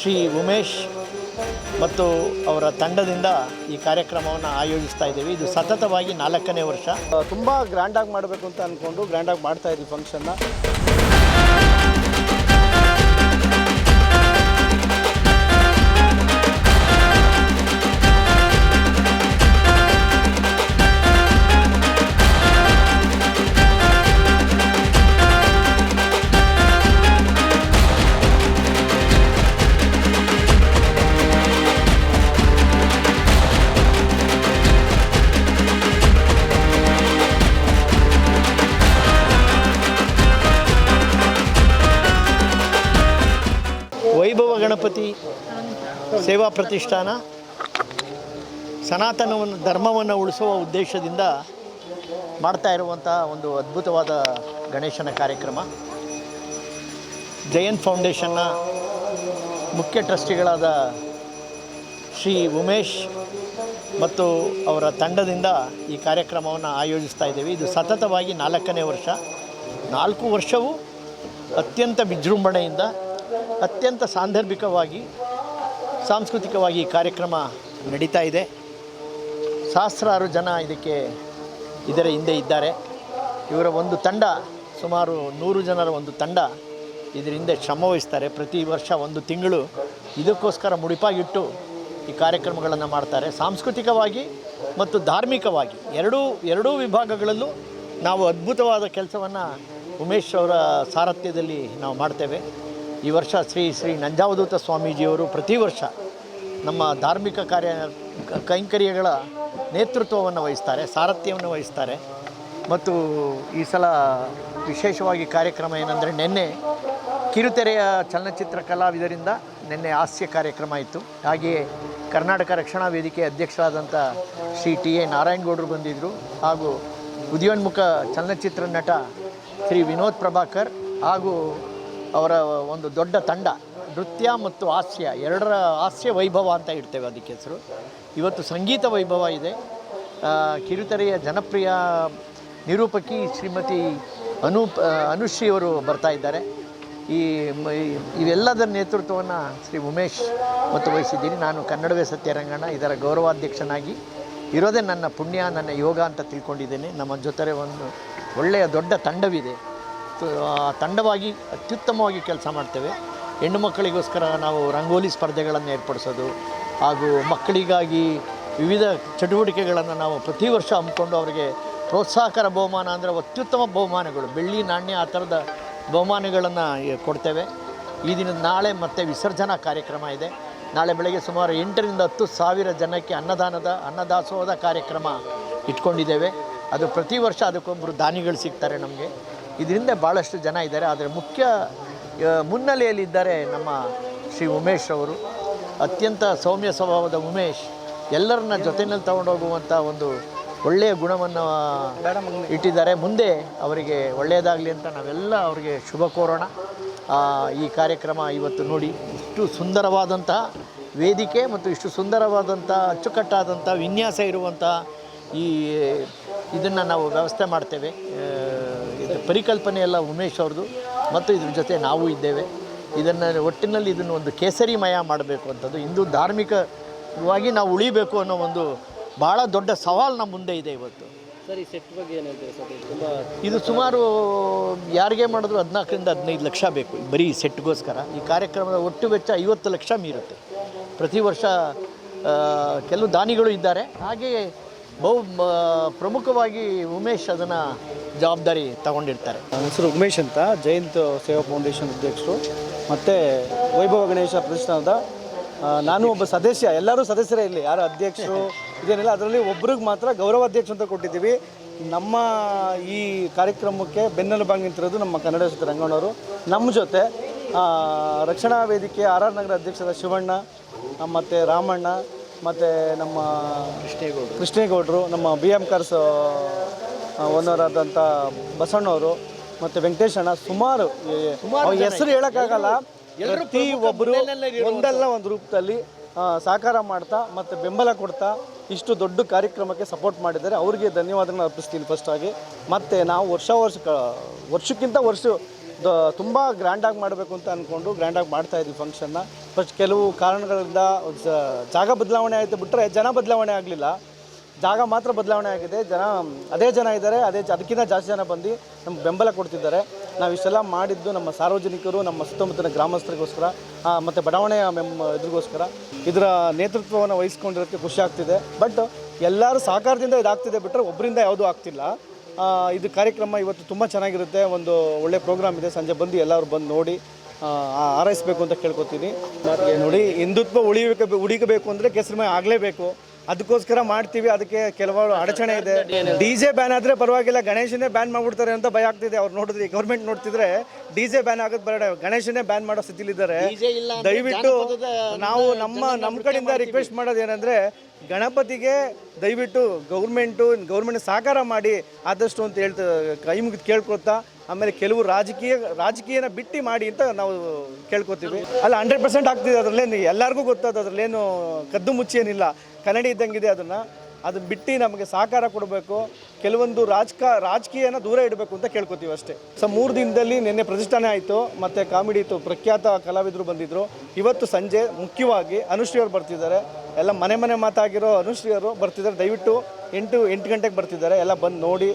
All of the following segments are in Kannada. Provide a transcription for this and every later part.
ಶ್ರೀ ಉಮೇಶ್ ಮತ್ತು ಅವರ ತಂಡದಿಂದ ಈ ಕಾರ್ಯಕ್ರಮವನ್ನು ಆಯೋಜಿಸ್ತಾ ಇದ್ದೀವಿ. ಇದು ಸತತವಾಗಿ ನಾಲ್ಕನೇ ವರ್ಷ. ತುಂಬ ಗ್ರ್ಯಾಂಡಾಗಿ ಮಾಡಬೇಕು ಅಂತ ಅಂದ್ಕೊಂಡು ಗ್ರ್ಯಾಂಡಾಗಿ ಮಾಡ್ತಾ ಇದ್ದೀವಿ ಫಂಕ್ಷನ್ನ ಗಣಪತಿ ಸೇವಾ ಪ್ರತಿಷ್ಠಾನ, ಸನಾತನವನ್ನು, ಧರ್ಮವನ್ನು ಉಳಿಸುವ ಉದ್ದೇಶದಿಂದ ಮಾಡ್ತಾ ಇರುವಂಥ ಒಂದು ಅದ್ಭುತವಾದ ಗಣೇಶನ ಕಾರ್ಯಕ್ರಮ. ಜಯಂತ್ ಫೌಂಡೇಶನ್ನ ಮುಖ್ಯ ಟ್ರಸ್ಟಿಗಳಾದ ಶ್ರೀ ಉಮೇಶ್ ಮತ್ತು ಅವರ ತಂಡದಿಂದ ಈ ಕಾರ್ಯಕ್ರಮವನ್ನು ಆಯೋಜಿಸ್ತಾ ಇದ್ದೀವಿ. ಇದು ಸತತವಾಗಿ ನಾಲ್ಕನೇ ವರ್ಷ. ನಾಲ್ಕು ವರ್ಷವೂ ಅತ್ಯಂತ ವಿಜೃಂಭಣೆಯಿಂದ ಅತ್ಯಂತ ಸಾಂದರ್ಭಿಕವಾಗಿ, ಸಾಂಸ್ಕೃತಿಕವಾಗಿ ಕಾರ್ಯಕ್ರಮ ನಡೀತಾ ಇದೆ. ಸಹಸ್ರಾರು ಜನ ಇದಕ್ಕೆ ಇದರ ಹಿಂದೆ ಇದ್ದಾರೆ. ಇವರ ಒಂದು ತಂಡ, ಸುಮಾರು ನೂರು ಜನರ ಒಂದು ತಂಡ ಇದರ ಹಿಂದೆ ಶ್ರಮವಹಿಸ್ತಾರೆ ಪ್ರತಿ ವರ್ಷ ಒಂದು ತಿಂಗಳು ಇದಕ್ಕೋಸ್ಕರ ಮುಡಿಪಾಗಿಟ್ಟು ಈ ಕಾರ್ಯಕ್ರಮಗಳನ್ನು ಮಾಡ್ತಾರೆ. ಸಾಂಸ್ಕೃತಿಕವಾಗಿ ಮತ್ತು ಧಾರ್ಮಿಕವಾಗಿ ಎರಡೂ ಎರಡೂ ವಿಭಾಗಗಳಲ್ಲೂ ನಾವು ಅದ್ಭುತವಾದ ಕೆಲಸವನ್ನು ಉಮೇಶ್ ಅವರ ಸಾರಥ್ಯದಲ್ಲಿ ನಾವು ಮಾಡ್ತೇವೆ. ಈ ವರ್ಷ ಶ್ರೀ ಶ್ರೀ ನಂಜಾವಧೂತ ಸ್ವಾಮೀಜಿಯವರು ಪ್ರತಿ ವರ್ಷ ನಮ್ಮ ಧಾರ್ಮಿಕ ಕಾರ್ಯ, ಕೈಂಕರ್ಯಗಳ ನೇತೃತ್ವವನ್ನು ವಹಿಸ್ತಾರೆ, ಸಾರಥ್ಯವನ್ನು ವಹಿಸ್ತಾರೆ. ಮತ್ತು ಈ ಸಲ ವಿಶೇಷವಾಗಿ ಕಾರ್ಯಕ್ರಮ ಏನಂದರೆ ನಿನ್ನೆ ಕಿರುತೆರೆಯ ಚಲನಚಿತ್ರ ಕಲಾವಿದರಿಂದ ನಿನ್ನೆ ಹಾಸ್ಯ ಕಾರ್ಯಕ್ರಮ ಇತ್ತು ಹಾಗೆಯೇ ಕರ್ನಾಟಕ ರಕ್ಷಣಾ ವೇದಿಕೆ ಅಧ್ಯಕ್ಷರಾದಂಥ ಶ್ರೀ ಟಿ ಎ ನಾರಾಯಣಗೌಡರು ಬಂದಿದ್ದರು ಹಾಗೂ ಉದಯೋನ್ಮುಖ ಚಲನಚಿತ್ರ ನಟ ಶ್ರೀ ವಿನೋದ್ ಪ್ರಭಾಕರ್ ಹಾಗೂ ಅವರ ಒಂದು ದೊಡ್ಡ ತಂಡ ನೃತ್ಯ ಮತ್ತು ಹಾಸ್ಯ ಎರಡರ ಹಾಸ್ಯ ವೈಭವ ಅಂತ ಇಡ್ತೇವೆ ಅದಕ್ಕೆ ಹೆಸರು. ಇವತ್ತು ಸಂಗೀತ ವೈಭವ ಇದೆ. ಕಿರುತೆರೆಯ ಜನಪ್ರಿಯ ನಿರೂಪಕಿ ಶ್ರೀಮತಿ ಅನೂಪ್ ಆ, ಅನುಶ್ರೀ ಅವರು ಬರ್ತಾ ಇದ್ದಾರೆ. ಈ ಇವೆಲ್ಲದರ ನೇತೃತ್ವವನ್ನು ಶ್ರೀ ಉಮೇಶ್ ಮತ್ತು ವಹಿಸಿದ್ದೀನಿ ನಾನು ಕನ್ನಡವೇ ಸತ್ಯರಂಗಣ ಇದರ ಗೌರವಾಧ್ಯಕ್ಷನಾಗಿ. ಇರೋದೇ ನನ್ನ ಪುಣ್ಯ ನನ್ನ ಯೋಗ ಅಂತ ತಿಳ್ಕೊಂಡಿದ್ದೇನೆ. ನಮ್ಮ ಜೊತೆ ಒಂದು ಒಳ್ಳೆಯ ದೊಡ್ಡ ತಂಡವಿದೆ. ತಂಡವಾಗಿ ಅತ್ಯುತ್ತಮವಾಗಿ ಕೆಲಸ ಮಾಡ್ತೇವೆ. ಹೆಣ್ಣು ಮಕ್ಕಳಿಗೋಸ್ಕರ ನಾವು ರಂಗೋಲಿ ಸ್ಪರ್ಧೆಗಳನ್ನು ಏರ್ಪಡಿಸೋದು ಹಾಗೂ ಮಕ್ಕಳಿಗಾಗಿ ವಿವಿಧ ಚಟುವಟಿಕೆಗಳನ್ನು ನಾವು ಪ್ರತಿ ವರ್ಷ ಹಮ್ಮಿಕೊಂಡು ಅವರಿಗೆ ಪ್ರೋತ್ಸಾಹಕರ ಬಹುಮಾನ ಅಂದರೆ ಅತ್ಯುತ್ತಮ ಬಹುಮಾನಗಳು. ಬೆಳ್ಳಿ, ನಾಣ್ಯ ಆ ಥರದ ಬಹುಮಾನಗಳನ್ನು ಕೊಡ್ತೇವೆ. ಈ ದಿನ ನಾಳೆ ಮತ್ತೆ ವಿಸರ್ಜನಾ ಕಾರ್ಯಕ್ರಮ ಇದೆ. ನಾಳೆ ಬೆಳಗ್ಗೆ ಸುಮಾರು ಎಂಟರಿಂದ ಹತ್ತು ಸಾವಿರ ಜನಕ್ಕೆ ಅನ್ನದಾನದ, ಅನ್ನದಾಸೋಹದ ಕಾರ್ಯಕ್ರಮ ಇಟ್ಕೊಂಡಿದ್ದೇವೆ. ಅದು ಪ್ರತಿ ವರ್ಷ ಅದಕ್ಕೊಬ್ಬರು ದಾನಿಗಳು ಸಿಗ್ತಾರೆ ನಮಗೆ. ಇದರಿಂದ ಭಾಳಷ್ಟು ಜನ ಇದ್ದಾರೆ. ಆದರೆ ಮುಖ್ಯ ಮುನ್ನೆಲೆಯಲ್ಲಿದ್ದಾರೆ ನಮ್ಮ ಶ್ರೀ ಉಮೇಶ್ ಅವರು. ಅತ್ಯಂತ ಸೌಮ್ಯ ಸ್ವಭಾವದ ಉಮೇಶ್ ಎಲ್ಲರನ್ನ ಜೊತೆಯಲ್ಲಿ ತಗೊಂಡೋಗುವಂಥ ಒಂದು ಒಳ್ಳೆಯ ಗುಣವನ್ನು ಇಟ್ಟಿದ್ದಾರೆ. ಮುಂದೆ ಅವರಿಗೆ ಒಳ್ಳೆಯದಾಗಲಿ ಅಂತ ನಾವೆಲ್ಲ ಅವರಿಗೆ ಶುಭ ಕೋರೋಣ. ಈ ಕಾರ್ಯಕ್ರಮ ಇವತ್ತು ನೋಡಿ ಇಷ್ಟು ಸುಂದರವಾದಂತಹ ವೇದಿಕೆ ಮತ್ತು ಇಷ್ಟು ಸುಂದರವಾದಂಥ ಅಚ್ಚುಕಟ್ಟಾದಂಥ ವಿನ್ಯಾಸ ಇರುವಂಥ ಈ, ಇದನ್ನು ನಾವು ವ್ಯವಸ್ಥೆ ಮಾಡ್ತೇವೆ. ಪರಿಕಲ್ಪನೆ ಎಲ್ಲ ಉಮೇಶ್ ಅವ್ರದ್ದು ಮತ್ತು ಇದ್ರ ಜೊತೆ ನಾವು ಇದ್ದೇವೆ. ಇದನ್ನು ಒಟ್ಟಿನಲ್ಲಿ ಇದನ್ನು ಒಂದು ಕೇಸರಿಮಯ ಮಾಡಬೇಕು ಅಂತದ್ದು. ಇಂದು ಧಾರ್ಮಿಕವಾಗಿ ನಾವು ಉಳಿಬೇಕು ಅನ್ನೋ ಒಂದು ಭಾಳ ದೊಡ್ಡ ಸವಾಲು ನಮ್ಮ ಮುಂದೆ ಇದೆ ಇವತ್ತು. ಸರಿ ಸೆಟ್ ಬಗ್ಗೆ ಏನು ಹೇಳ್ತೀರಿ ಸರ್? ಇದು ಸುಮಾರು ಯಾರಿಗೆ ಮಾಡಿದ್ರು ಹದಿನಾಲ್ಕರಿಂದ ಹದಿನೈದು ಲಕ್ಷ ಬೇಕು. ಬರೀ ಸೆಟ್ಗೋಸ್ಕರ. ಈ ಕಾರ್ಯಕ್ರಮದ ಒಟ್ಟು ವೆಚ್ಚ ಐವತ್ತು ಲಕ್ಷ ಮೀರುತ್ತೆ. ಪ್ರತಿ ವರ್ಷ ಕೆಲವು ದಾನಿಗಳು ಇದ್ದಾರೆ. ಹಾಗೆಯೇ ಬಹು ಪ್ರಮುಖವಾಗಿ ಉಮೇಶ್ ಅದನ್ನು ಜವಾಬ್ದಾರಿ ತಗೊಂಡಿರ್ತಾರೆ. ನನ್ನ ಹೆಸರು ಉಮೇಶ್ ಅಂತ ಜಯಂತ್ ಸೇವಾ ಫೌಂಡೇಶನ್ ಅಧ್ಯಕ್ಷರು. ಮತ್ತು ವೈಭವ ಗಣೇಶ ಪ್ರತಿಷ್ಠಾನದ ನಾನು ಒಬ್ಬ ಸದಸ್ಯ ಎಲ್ಲರೂ ಸದಸ್ಯರೇ ಇಲ್ಲಿ ಯಾರು ಅಧ್ಯಕ್ಷರು ಇದೇನಿಲ್ಲ ಅದರಲ್ಲಿ ಒಬ್ರಿಗೆ ಮಾತ್ರ ಗೌರವಾಧ್ಯಕ್ಷ ಅಂತ ಕೊಟ್ಟಿದ್ದೀವಿ. ನಮ್ಮ ಈ ಕಾರ್ಯಕ್ರಮಕ್ಕೆ ಬೆನ್ನೆಲುಬಾಗಿ ನಿಂತಿರೋದು ನಮ್ಮ ಕನ್ನಡ ಚಿತ್ರ ರಂಗಣ್ಣವರು. ನಮ್ಮ ಜೊತೆ ರಕ್ಷಣಾ ವೇದಿಕೆ ಆರ್ ಆರ್ ನಗರ ಅಧ್ಯಕ್ಷರ ಶಿವಣ್ಣ ಮತ್ತು ರಾಮಣ್ಣ ಮತ್ತು ನಮ್ಮ ಕೃಷ್ಣೇಗೌಡರು. ಕೃಷ್ಣೇಗೌಡರು ನಮ್ಮ ಬಿ ಎಂ ಕಾರ್ಸ್ ಓನರಾದಂಥ ಬಸಣ್ಣವರು ಮತ್ತು ವೆಂಕಟೇಶಣ್ಣ ಸುಮಾರು ಈ- ಅವ್ರ ಹೆಸರು ಹೇಳೋಕ್ಕಾಗಲ್ಲ. ಪ್ರತಿ ಒಬ್ಬರು ಒಂದಲ್ಲ ಒಂದು ರೂಪದಲ್ಲಿ ಸಹಕಾರ ಮಾಡ್ತಾ ಮತ್ತು ಬೆಂಬಲ ಕೊಡ್ತಾ ಇಷ್ಟು ದೊಡ್ಡ ಕಾರ್ಯಕ್ರಮಕ್ಕೆ ಸಪೋರ್ಟ್ ಮಾಡಿದ್ದಾರೆ. ಅವರಿಗೆ ಧನ್ಯವಾದಗಳನ್ನು ಅರ್ಪಿಸ್ತೀನಿ ಫಸ್ಟ್ ಆಗಿ. ಮತ್ತು ನಾವು ವರ್ಷ ವರ್ಷ ವರ್ಷಕ್ಕಿಂತ ವರ್ಷ ತುಂಬ ಗ್ರ್ಯಾಂಡಾಗಿ ಮಾಡಬೇಕು ಅಂತ ಅಂದ್ಕೊಂಡು ಗ್ರ್ಯಾಂಡಾಗಿ ಮಾಡ್ತಾ ಇದ್ವಿ ಫಂಕ್ಷನ್ನ ಫಸ್ಟ್ ಕೆಲವು ಕಾರಣಗಳಿಂದ ಜಾಗ ಬದಲಾವಣೆ ಆಯಿತು ಬಿಟ್ಟರೆ ಜನ ಬದಲಾವಣೆ ಆಗಲಿಲ್ಲ. ಜಾಗ ಮಾತ್ರ ಬದಲಾವಣೆ ಆಗಿದೆ. ಜನ, ಅದೇ ಜನ ಇದ್ದಾರೆ, ಅದೇ ಅದಕ್ಕಿಂತ ಜಾಸ್ತಿ ಜನ ಬಂದು ನಮ್ಗೆ ಬೆಂಬಲ ಕೊಡ್ತಿದ್ದಾರೆ. ನಾವು ಇಷ್ಟೆಲ್ಲ ಮಾಡಿದ್ದು ನಮ್ಮ ಸಾರ್ವಜನಿಕರು, ನಮ್ಮ ಸುತ್ತಮುತ್ತಲಿನ ಗ್ರಾಮಸ್ಥರಿಗೋಸ್ಕರ ಮತ್ತು ಬಡಾವಣೆಯ ಮೆಮ್ ಇದ್ರಿಗೋಸ್ಕರ. ಇದರ ನೇತೃತ್ವವನ್ನು ವಹಿಸ್ಕೊಂಡಿರೋಕ್ಕೆ ಖುಷಿ ಆಗ್ತಿದೆ. ಬಟ್ ಎಲ್ಲರೂ ಸಹಕಾರದಿಂದ ಇದಾಗ್ತಿದೆ ಬಿಟ್ಟರೆ ಒಬ್ಬರಿಂದ ಯಾವುದೂ ಆಗ್ತಿಲ್ಲ. ಇದು ಕಾರ್ಯಕ್ರಮ ಇವತ್ತು ತುಂಬ ಚೆನ್ನಾಗಿರುತ್ತೆ. ಒಂದು ಒಳ್ಳೆ ಪ್ರೋಗ್ರಾಮ್ ಇದೆ. ಸಂಜೆ ಬಂದು ಎಲ್ಲರೂ ಬಂದು ನೋಡಿ ಹಾರೈಸ್ಬೇಕು ಅಂತ ಕೇಳ್ಕೊತೀನಿ. ನೋಡಿ, ಹಿಂದುತ್ವ ಉಳಿಬೇಕು ಉಳಿಕಬೇಕು ಅಂದರೆ ಕೆಸರು ಆಗಲೇಬೇಕು. ಅದಕ್ಕೋಸ್ಕರ ಮಾಡ್ತೀವಿ. ಅದಕ್ಕೆ ಕೆಲವರು ಅಡಚಣೆ ಇದೆ. ಡಿ ಜೆ ಬ್ಯಾನ್ ಆದರೆ ಪರವಾಗಿಲ್ಲ. ಗಣೇಶನೇ ಬ್ಯಾನ್ ಮಾಡ್ಬಿಡ್ತಾರೆ ಅಂತ ಭಯ ಆಗ್ತಿದೆ. ಅವ್ರು ನೋಡಿದ್ರೆ ಗೌರ್ಮೆಂಟ್ ನೋಡ್ತಿದ್ರೆ ಡಿ ಜೆ ಬ್ಯಾನ್ ಆಗೋದು ಬೇಡ. ಗಣೇಶನೇ ಬ್ಯಾನ್ ಮಾಡೋ ಸ್ಥಿತಿಲಿದ್ದಾರೆ. ದಯವಿಟ್ಟು ನಾವು ನಮ್ಮ ನಮ್ಮ ಕಡೆಯಿಂದ ರಿಕ್ವೆಸ್ಟ್ ಮಾಡೋದು ಏನಂದರೆ ಗಣಪತಿಗೆ ದಯವಿಟ್ಟು ಗೌರ್ಮೆಂಟು ಗೌರ್ಮೆಂಟ್ ಸಹಕಾರ ಮಾಡಿ ಆದಷ್ಟು ಅಂತ ಹೇಳ್ತ ಕೈ ಮುಗಿದು ಕೇಳ್ಕೊತಾ ಆಮೇಲೆ ಕೆಲವು ರಾಜಕೀಯ ರಾಜಕೀಯನ ಬಿಟ್ಟು ಮಾಡಿ ಅಂತ ನಾವು ಕೇಳ್ಕೊತೀವಿ. ಅಲ್ಲ ಹಂಡ್ರೆಡ್ ಪರ್ಸೆಂಟ್ ಆಗ್ತಿದೆ. ಅದರಲ್ಲೇನು ಎಲ್ಲರಿಗೂ ಗೊತ್ತದ ಅದರಲ್ಲೇನು ಕದ್ದು ಮುಚ್ಚಿ ಏನಿಲ್ಲ ಕನ್ನಡಿ ಇದ್ದಂಗಿದೆ ಅದನ್ನು, ಅದನ್ನ ಬಿಟ್ಟು ನಮಗೆ ಸಹಕಾರ ಕೊಡಬೇಕು. ಕೆಲವೊಂದು ರಾಜಕ, ರಾಜಕೀಯನ ದೂರ ಇಡಬೇಕು ಅಂತ ಕೇಳ್ಕೊತೀವಿ ಅಷ್ಟೇ. ಸೊ ಮೂರು ದಿನದಲ್ಲಿ ನಿನ್ನೆ ಪ್ರತಿಷ್ಠಾನೆ ಆಯಿತು, ಮತ್ತು ಕಾಮಿಡಿ ಇತ್ತು ಪ್ರಖ್ಯಾತ ಕಲಾವಿದರು ಬಂದಿದ್ದರು ಇವತ್ತು ಸಂಜೆ ಮುಖ್ಯವಾಗಿ ಅನುಶ್ರೀಯವರು ಬರ್ತಿದ್ದಾರೆ. ಎಲ್ಲ ಮನೆ ಮನೆ ಮಾತಾಗಿರೋ ಅನುಶ್ರೀಯವರು ಬರ್ತಿದ್ದಾರೆ. ದಯವಿಟ್ಟು ಎಂಟು ಎಂಟು ಗಂಟೆಗೆ ಬರ್ತಿದ್ದಾರೆ. ಎಲ್ಲ ಬಂದು ನೋಡಿ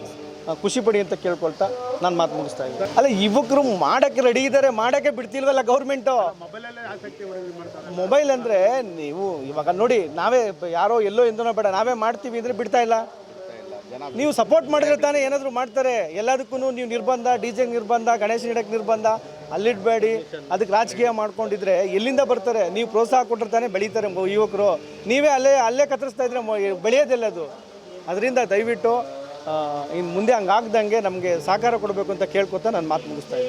ಆ, ಖುಷಿ ಪಡಿ ಅಂತ ಕೇಳ್ಕೊಳ್ತಾ ನಾನು ಮಾತು ಮುಗಿಸ್ತಾ ಇದ್ದೆ ಅಲ್ಲ ಯುವಕರು ಮಾಡೋಕ್ಕೆ ರೆಡಿ ಇದ್ದಾರೆ ಮಾಡೋಕ್ಕೆ ಬಿಡ್ತಿಲ್ವಲ್ಲ ಗೌರ್ಮೆಂಟು ಮೊಬೈಲ್ ಅಂದರೆ ನೀವು ಇವಾಗ ನೋಡಿ ನಾವೇ ಯಾರೋ ಎಲ್ಲೋ ಎಂದನೋ ಬೇಡ ನಾವೇ ಮಾಡ್ತೀವಿ ಅಂದರೆ ಬಿಡ್ತಾ ಇಲ್ಲ. ನೀವು ಸಪೋರ್ಟ್ ಮಾಡಿದ್ರೆ ತಾನೇ ಏನಾದರೂ ಮಾಡ್ತಾರೆ. ಎಲ್ಲದಕ್ಕೂ ನೀವು ನಿರ್ಬಂಧ ಡಿ ಜೆಗೆ ನಿರ್ಬಂಧ ಗಣೇಶ ಇಡಕ್ಕೆ ನಿರ್ಬಂಧ ಅಲ್ಲಿಡಬೇಡಿ. ಅದಕ್ಕೆ ರಾಜಕೀಯ ಮಾಡ್ಕೊಂಡಿದ್ರೆ ಎಲ್ಲಿಂದ ಬರ್ತಾರೆ? ನೀವು ಪ್ರೋತ್ಸಾಹ ಕೊಟ್ಟರೆ ತಾನೇ ಬೆಳೀತಾರೆ ಯುವಕರು. ನೀವೇ ಅಲ್ಲೇ ಅಲ್ಲೇ ಕತ್ತರಿಸ್ತಾ ಇದ್ರೆ ಬೆಳೆಯೋದಿಲ್ಲ ಅದು. ಅದರಿಂದ ದಯವಿಟ್ಟು ಇನ್ನು ಮುಂದೆ ಹಂಗಾಗ್ದಂಗೆ ನಮಗೆ ಸಹಕಾರ ಕೊಡಬೇಕು ಅಂತ ಕೇಳ್ಕೊತಾ ನಾನು ಮಾತು ಮುಗಿಸ್ತಾ ಇದ್ದೀನಿ.